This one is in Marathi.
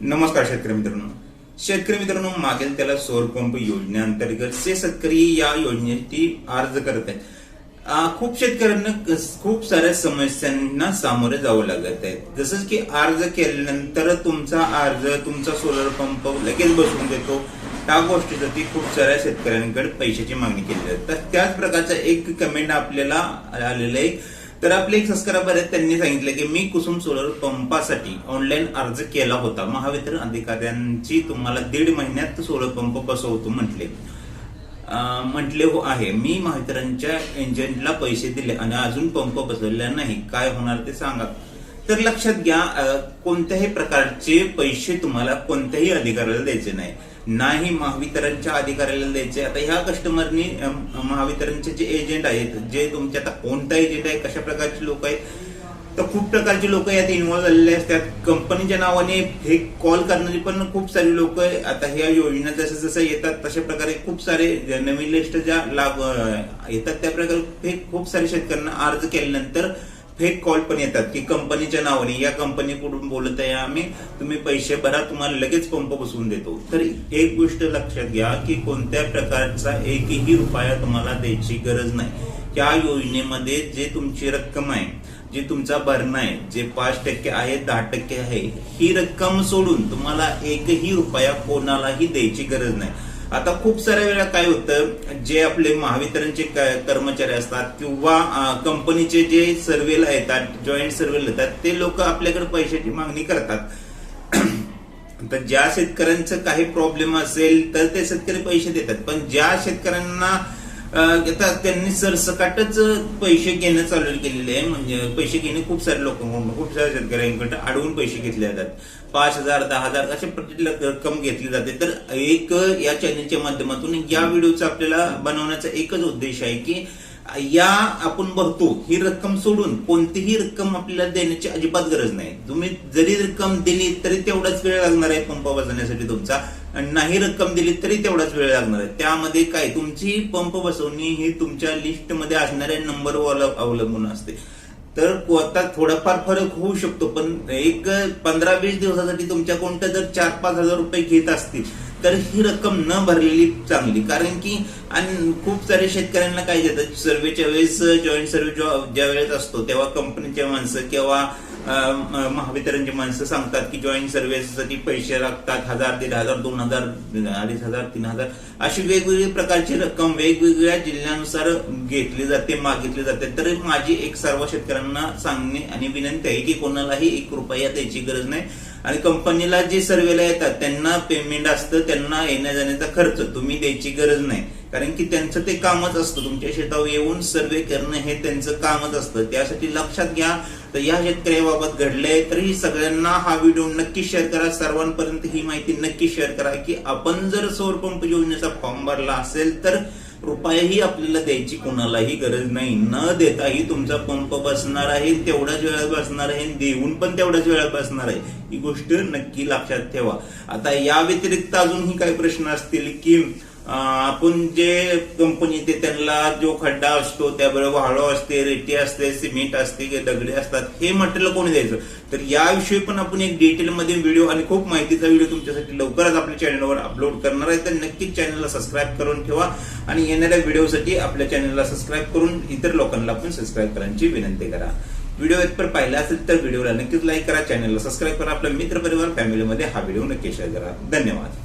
नमस्कार शेतकरी मित्रांनो. शेतकरी मित्रांनो मागेल त्याला सौर पंप योजनेअंतर्गत से शेतकरी या योजनेसाठी अर्ज करत आहे खूप शेतकऱ्यांना खूप साऱ्या समस्यांना सामोरे जावं लागत आहे. जसं की अर्ज केल्यानंतर तुमचा अर्ज तुमचा सोलर पंप लगेच बसवून देतो. त्या गोष्टीसाठी खूप साऱ्या शेतकऱ्यांकडे पैशाची मागणी केली जाते. तर त्याच प्रकारचा एक कमेंट आपल्याला आलेलं आहे. तर आपले एक सबस्क्रायबर आहेत त्यांनी सांगितलं की मी कुसुम सोलर पंपासाठी ऑनलाईन अर्ज केला होता. महावितरण अधिकाऱ्यांची तुम्हाला दीड महिन्यात सोलर पंप बसवतो म्हटले. म्हटले हो आहे. मी महावितरणच्या एजंटला पैसे दिले आणि अजून पंप बसवलेला नाही. काय होणार ते सांगा. तर लक्षात घ्या कोणत्याही प्रकारचे पैसे तुम्हाला कोणत्याही अधिकाऱ्याला द्यायचे नाही. नाही महावितरणच्या अधिकाऱ्याला द्यायचे. आता ह्या कस्टमरनी महावितरणचे जे एजंट आहेत जे तुमचे आता कोणता एजंट आहे कशा प्रकारचे लोक आहेत तर खूप प्रकारचे लोक यात इन्व्हॉल्व्ह झालेले असतात. कंपनीच्या नावाने हे कॉल करणारी पण खूप सारे लोक आता ह्या योजना जसं जसं येतात तशा प्रकारे खूप सारे नवीन लिस्ट ज्या लाभ येतात त्या प्रकारे हे खूप सारे शेतकऱ्यांना अर्ज केल्यानंतर फेक कॉल पण येतात की कंपनीच्या नावाने या कंपनीकडून बोलत आहे आम्ही तुम्ही पैसे भरा तुम्हाला लगेच पंप बसवून देतो. तर एक गोष्ट लक्षात घ्या की कोणत्या प्रकारचा एकही रुपया तुम्हाला द्यायची गरज नाही. त्या योजनेमध्ये जे तुमची रक्कम आहे जे तुमचा भरणा आहे जे पाच टक्के आहे दहा टक्के आहे ही रक्कम सोडून तुम्हाला एकही रुपया कोणालाही द्यायची गरज नाही. आता खूप साऱ्या वेळा काय होतं जे आपले महावितरणचे कर्मचारी असतात किंवा कंपनीचे जे सर्वेला येतात जॉईंट सर्वेला येतात ते लोक आपल्याकडे पैशाची मागणी करतात. तर ज्या शेतकऱ्यांचं काही प्रॉब्लेम असेल तर ते शेतकरी पैसे देतात. पण ज्या शेतकऱ्यांना त्यांनी सरसकटच पैसे घेणं चालू केलेले आहे. म्हणजे पैसे घेणे खूप सारे लोकांकडून खूप साऱ्या शेतकऱ्यांकडे अडवून पैसे घेतले जातात. पाच हजार दहा हजार अशा प्रति रक्कम घेतली जाते. तर एक या चॅनलच्या माध्यमातून या व्हिडिओचा आपल्याला बनवण्याचा एकच उद्देश आहे की या आपण भरतो ही रक्कम सोडून कोणतीही रक्कम आपल्याला देण्याची अजिबात गरज नाही. तुम्ही जरी रक्कम दिली तरी तेवढाच वेळ लागणार आहे पंप बसवण्यासाठी तुमचा. आणि नाही रक्कम दिली तरी तेवढाच वेळ लागणार आहे. त्यामध्ये काय तुमची पंप बसवणी ही तुमच्या लिस्टमध्ये असणाऱ्या नंबरवर अवलंबून असते. तर आता थोडाफार फरक होऊ शकतो पण एक पंधरा वीस दिवसासाठी तुमच्या कोणत्या जर चार पाच हजार रुपये घेत असतील तर ही रक्कम न भरलेली चांगली. कारण की आणि खूप सारे शेतकऱ्यांना काय देतात सर्वेच्या वेळेस जॉईंट सर्वे ज्या वेळेस असतो तेव्हा कंपनीचे माणसं किंवा अं, महावितरणची माणसं सांगतात की जॉईंट सर्व्हिससाठी पैसे लागतात हजार दीड हजार दोन हजार अडीच हजार तीन हजार अशी वेगवेगळी प्रकारची रक्कम वेगवेगळ्या जिल्ह्यानुसार घेतली जाते मागितली जाते. तर माझी एक सर्व शेतकऱ्यांना सांगणे आणि विनंती आहे की कोणालाही एक रुपया द्यायची गरज नाही. आणि कंपनीला जे सर्वेला येतात त्यांना पेमेंट असतं त्यांना येण्या जाण्याचा खर्च. तुम्ही द्यायची गरज नाही. कारण की त्यांचं ते कामच असतं. तुमच्या शेतावर येऊन सर्वे करणं हे त्यांचं कामच असतं. त्यासाठी लक्षात घ्या. तर या शेतकऱ्याबाबत घडलंय तरी सगळ्यांना हा व्हिडिओ नक्की शेअर करा. सर्वांपर्यंत ही माहिती नक्की शेअर करा की आपण जर सौर पंप योजनेचा फॉर्म भरला असेल तर रुपयाही आपल्याला द्यायची कोणालाही गरज नाही. न देताही तुमचा पंप बसणार आहे तेवढ्याच वेळात बसणार आहे देऊन पण तेवढ्याच वेळात बसणार आहे. ही गोष्ट नक्की लक्षात ठेवा. आता या व्यतिरिक्त अजूनही काही प्रश्न असतील की आपण जे कंपनी ते त्यांना जो खड्डा असतो त्याबरोबर हळू असते रेती असते सिमेंट असते किंवा दगडे असतात हे मटेरियल कोणी द्यायचं? तर याविषयी पण आपण एक डिटेलमध्ये व्हिडिओ आणि खूप माहितीचा व्हिडिओ तुमच्यासाठी लवकरच आपल्या चॅनलवर अपलोड करणार आहे. तर नक्कीच चॅनलला सबस्क्राईब करून ठेवा आणि येणाऱ्या व्हिडिओसाठी आपल्या चॅनलला सबस्क्राईब करून इतर लोकांना पण सबस्क्राईब करण्याची विनंती करा. व्हिडिओ एकपर पाहिला असेल तर व्हिडिओला नक्कीच लाईक करा चॅनलला सबस्क्राईब करा. आपल्या मित्र परिवार फॅमिलीमध्ये हा व्हिडिओ नक्की शेअर करा. धन्यवाद.